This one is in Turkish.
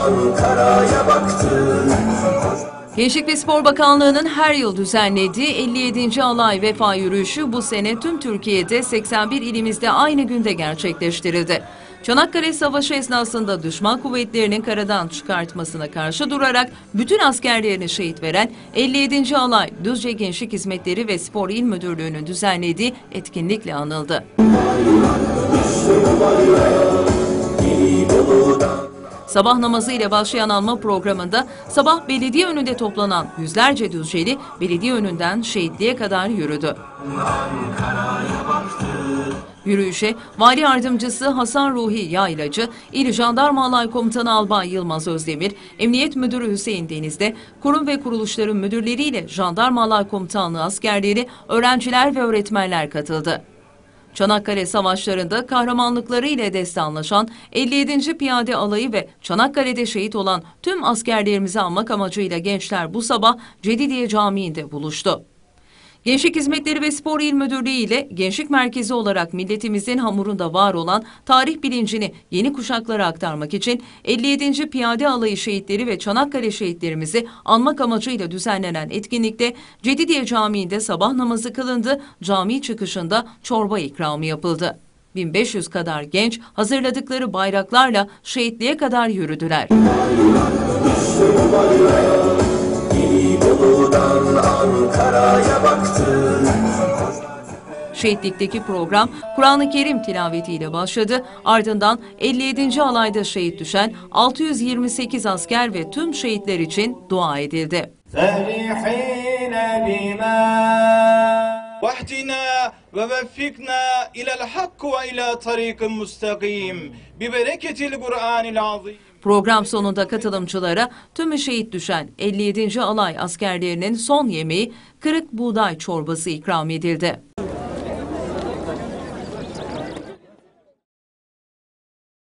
Ankara'ya baktım Gençlik ve Spor Bakanlığı'nın her yıl düzenlediği 57. alay vefa yürüyüşü bu sene tüm Türkiye'de 81 ilimizde aynı günde gerçekleştirildi. Çanakkale Savaşı esnasında düşman kuvvetlerinin karadan çıkartmasına karşı durarak bütün askerlerini şehit veren 57. alay Düzce Gençlik Hizmetleri ve Spor İl Müdürlüğü'nün düzenlediği etkinlikle anıldı. Sabah namazı ile başlayan alma programında sabah belediye önünde toplanan yüzlerce Düzceli belediye önünden şehitliğe kadar yürüdü. Yürüyüşe Vali Yardımcısı Hasan Ruhi Yaylacı, İl Jandarma Alay Komutanı Albay Yılmaz Özdemir, Emniyet Müdürü Hüseyin Deniz'de, kurum ve kuruluşların müdürleriyle Jandarma Alay Komutanlığı askerleri, öğrenciler ve öğretmenler katıldı. Çanakkale Savaşları'nda kahramanlıkları ile destanlaşan 57. Piyade Alayı ve Çanakkale'de şehit olan tüm askerlerimizi anmak amacıyla gençler bu sabah Cedidiye Camii'nde buluştu. Gençlik Hizmetleri ve Spor İl Müdürlüğü ile Gençlik Merkezi olarak milletimizin hamurunda var olan tarih bilincini yeni kuşaklara aktarmak için 57. Piyade Alayı şehitleri ve Çanakkale şehitlerimizi anmak amacıyla düzenlenen etkinlikte Cedidiye Camii'nde sabah namazı kılındı, cami çıkışında çorba ikramı yapıldı. 1500 kadar genç hazırladıkları bayraklarla şehitliğe kadar yürüdüler. Gelibolu'dan Ankara'ya baktım Şehitlikteki program Kur'an-ı Kerim tilavetiyle başladı. Ardından 57. alayda şehit düşen 628 asker ve tüm şehitler için dua edildi. فرحين بما واهدنا ووفقنا إلى الحق وإلى طريق مستقيم ببركة القرآن العظيم Program sonunda katılımcılara tümü şehit düşen 57. alay askerlerinin son yemeği kırık buğday çorbası ikram edildi.